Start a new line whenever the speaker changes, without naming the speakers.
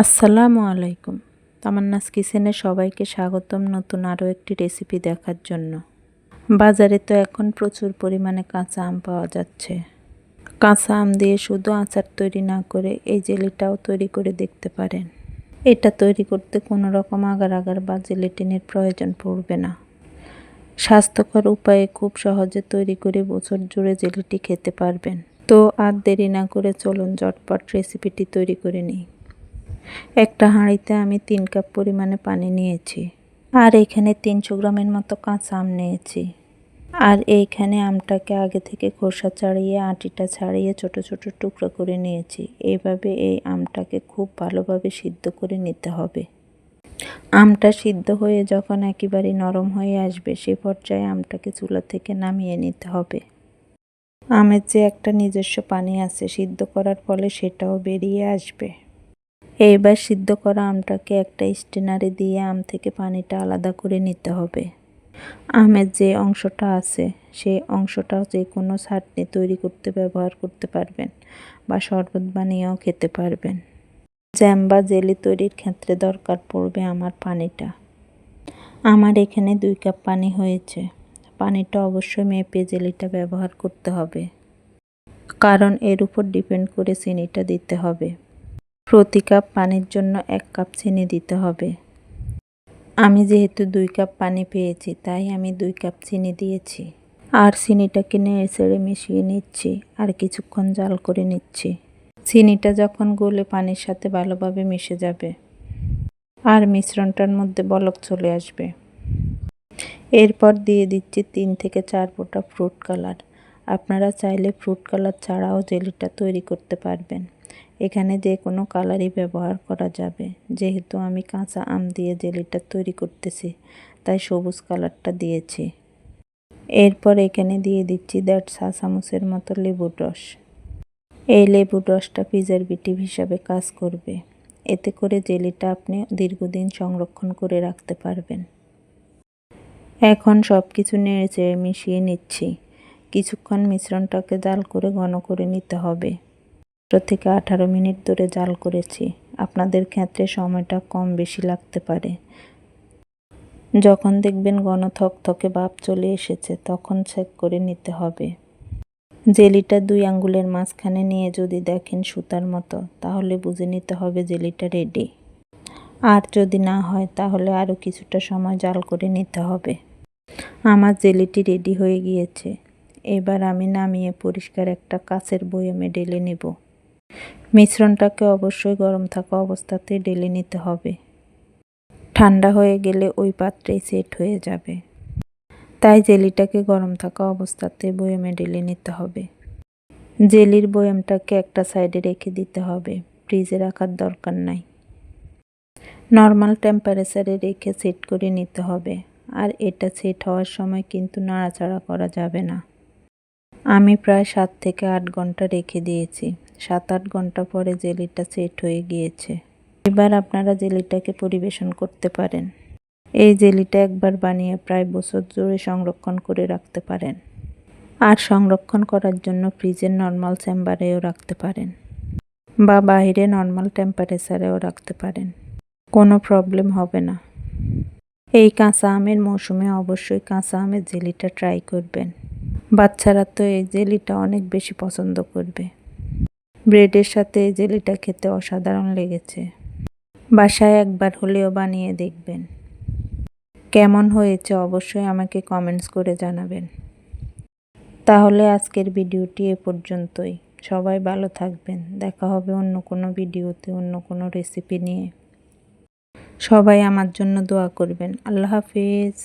আসসালামু আলাইকুম। তামান্নাস কিচেনে সবাইকে স্বাগতম নতুন আরও একটি রেসিপি দেখার জন্য। বাজারে তো এখন প্রচুর পরিমাণে কাঁচা আম পাওয়া যাচ্ছে। কাঁচা আম দিয়ে শুধু আচার তৈরি না করে এই জেলিটাও তৈরি করে দেখতে পারেন। এটা তৈরি করতে কোনো রকম আগার আগার বা জেলিটিনের প্রয়োজন পড়বে না। স্বাস্থ্যকর উপায়ে খুব সহজে তৈরি করে বছর জুড়ে জেলিটি খেতে পারবেন। তো আর দেরি না করে চলুন ঝটপট রেসিপিটি তৈরি করে নিই। একটা হাঁড়িতে আমি তিন কাপ পরিমাণে পানি নিয়েছি। আর এখানে তিনশো গ্রামের মতো কাঁচা আম নিয়েছি। আর এইখানে আমটাকে আগে থেকে খোসা ছাড়িয়ে, আটিটা ছাড়িয়ে ছোট ছোট টুকরো করে নিয়েছি। এইভাবে এই আমটাকে খুব ভালোভাবে সিদ্ধ করে নিতে হবে। আমটা সিদ্ধ হয়ে যখন একেবারে নরম হয়ে আসবে, সে পর্যায়ে আমটাকে চুলা থেকে নামিয়ে নিতে হবে। আমের যে একটা নিজস্ব পানি আছে, সিদ্ধ করার ফলে সেটাও বেরিয়ে আসবে। এইবার সিদ্ধ করা আমটাকে একটা স্টেনারে দিয়ে আম থেকে পানিটা আলাদা করে নিতে হবে। আমের যে অংশটা আছে, সেই অংশটা যে কোনো চাটনি তৈরি করতে ব্যবহার করতে পারবেন বা শরবত বানিয়েও খেতে পারবেন। জ্যাম বা জেলি তৈরির ক্ষেত্রে দরকার পড়বে আমার পানিটা। আমার এখানে দুই কাপ পানি হয়েছে। পানিটা অবশ্যই মেপে জেলিটা ব্যবহার করতে হবে। কারণ এর উপর ডিপেন্ড করে চিনিটা দিতে হবে। প্রতি কাপ পানির জন্য এক কাপ চিনি দিতে হবে। আমি যেহেতু দুই কাপ পানি পেয়েছি, তাই আমি দুই কাপ চিনি দিয়েছি। আর চিনিটাকে নেড়ে ছেড়ে মিশিয়ে নিচ্ছি আর কিছুক্ষণ জাল করে নিচ্ছি। চিনিটা যখন গলে পানির সাথে ভালোভাবে মিশে যাবে আর মিশ্রণটার মধ্যে বলক চলে আসবে। এরপর দিয়ে দিচ্ছি তিন থেকে চার ফোঁটা ফ্রুট কালার। আপনারা চাইলে ফ্রুট কালার ছাড়াও জেলিটা তৈরি করতে পারবেন। এখানে যে কোনো কালারই ব্যবহার করা যাবে। যেহেতু আমি কাঁচা আম দিয়ে জেলিটা তৈরি করতেছি, তাই সবুজ কালারটা দিয়েছি। এরপর এখানে দিয়ে দিচ্ছি দেড় চা চামচের মতো লেবুর রস। এই লেবুর রসটা প্রিজারভেটিভ হিসাবে কাজ করবে। এতে করে জেলিটা আপনি দীর্ঘদিন সংরক্ষণ করে রাখতে পারবেন। এখন সব কিছু নেড়ে চেড়ে মিশিয়ে নিচ্ছি। কিছুক্ষণ মিশ্রণটাকে জাল করে ঘন করে নিতে হবে। সতেরো থেকে আঠারো মিনিট ধরে জাল করেছি। আপনাদের ক্ষেত্রে সময়টা কম বেশি লাগতে পারে। যখন দেখবেন ঘন থকথকে ভাব চলে এসেছে, তখন চেক করে নিতে হবে। জেলিটা দুই আঙ্গুলের মাঝখানে নিয়ে যদি দেখেন সুতার মতো, তাহলে বুঝে নিতে হবে জেলিটা রেডি আর যদি না হয়, তাহলে আরও কিছুটা সময় জাল করে নিতে হবে। আমার জেলিটি রেডি হয়ে গিয়েছে। এবার আমি নামিয়ে পরিষ্কার একটা কাছের বয়মে ঢেলে নেব। মিশ্রণটাকে অবশ্যই গরম থাকা অবস্থাতে ডেলে নিতে হবে। ঠান্ডা হয়ে গেলে ওই পাত্রেই সেট হয়ে যাবে। তাই জেলিটাকে গরম থাকা অবস্থাতে বয়ামে ডেলে নিতে হবে। জেলির বয়ামটাকে একটা সাইডে রেখে দিতে হবে। ফ্রিজে রাখার দরকার নাই। নর্মাল টেম্পারেচারে রেখে সেট করে নিতে হবে। আর এটা সেট হওয়ার সময় কিন্তু নাড়াচাড়া করা যাবে না। আমি প্রায় সাত থেকে আট ঘণ্টা রেখে দিয়েছি। সাত আট ঘণ্টা পরে জেলিটা সেট হয়ে গিয়েছে। এবার আপনারা জেলিটাকে পরিবেশন করতে পারেন। এই জেলিটা একবার বানিয়ে প্রায় বছর জুড়ে সংরক্ষণ করে রাখতে পারেন। আর সংরক্ষণ করার জন্য ফ্রিজের নর্মাল চেম্বারেও রাখতে পারেন বা বাইরে নর্মাল টেম্পারেচারেও রাখতে পারেন। কোনো প্রবলেম হবে না। এই কাঁচা আমের মৌসুমে অবশ্যই কাঁচা আমের জেলিটা ট্রাই করবেন। বাচ্চারা তো এই জেলিটা অনেক বেশি পছন্দ করবে। ব্রেডের সাথে জেলিটা খেতে অসাধারণ লেগেছে। বাসায় একবার হলেও বানিয়ে দেখবেন। কেমন হয়েছে অবশ্যই আমাকে কমেন্টস করে জানাবেন। তাহলে আজকের ভিডিওটি এ পর্যন্তই। সবাই ভালো থাকবেন। দেখা হবে অন্য কোনো ভিডিওতে, অন্য কোনো রেসিপি নিয়ে। সবাই আমার জন্য দোয়া করবেন। আল্লাহ হাফিজ।